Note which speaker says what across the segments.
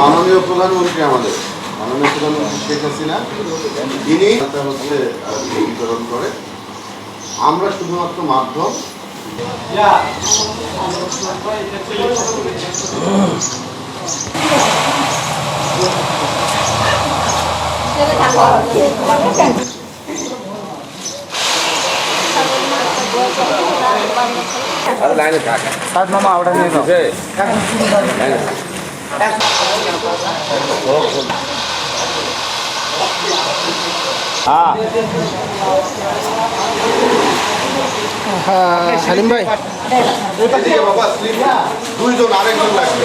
Speaker 1: মাননীয় প্রধানমন্ত্রী আমাদের। মাননীয় প্রধানমন্ত্রী শেখ হাসিনা তিনি হচ্ছে বিতরণ করে। আমরা শুধুমাত্র মাধ্যম।
Speaker 2: সাত মামা ওটা নিয়ে হ্যাঁ সালিম ভাই
Speaker 1: বাবা দুইজন আরেকজন লাগবে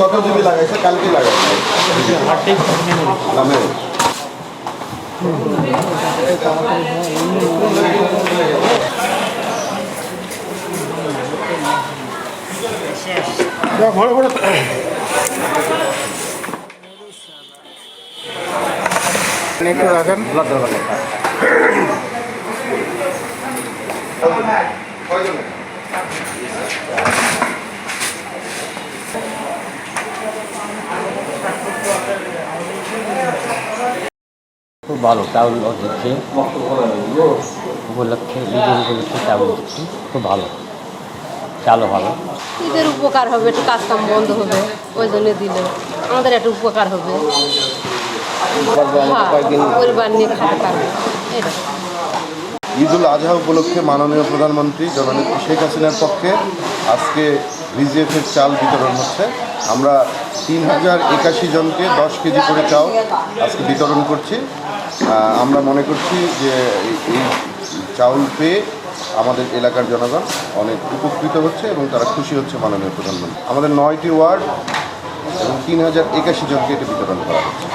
Speaker 1: কত জিবি লাগাইছে কালকে লাগাইছে
Speaker 2: বড় বড় একটু রাখেন।
Speaker 3: খুব ভালো চাউল দিচ্ছে। উপলক্ষে ঈদের উপলক্ষে চাউল দিচ্ছি। খুব ভালো। চালও ভালো।
Speaker 4: ঈদের উপকার হবে একটু কাজ কাম বন্ধ হবে ওই জন্য দিলে। আমাদের একটু উপকার হবে। পরিবার নিয়ে খাতে পারবে এটা
Speaker 1: ঈদুল আজহা উপলক্ষে মাননীয় প্রধানমন্ত্রী জননেত্রী শেখ হাসিনার পক্ষে আজকে ভিজিএফের চাল বিতরণ হচ্ছে। আমরা তিন হাজার একাশি জনকে দশ কেজি করে চাল আজকে বিতরণ করছি। আমরা মনে করছি যে এই- চাউল পেয়ে আমাদের এলাকার জনগণ অনেক উপকৃত হচ্ছে এবং তারা খুশি হচ্ছে মাননীয় প্রধানমন্ত্রী। আমাদের নয়টি ওয়ার্ড এবং তিন হাজার একাশি জনকে এটি বিতরণ করা হচ্ছে।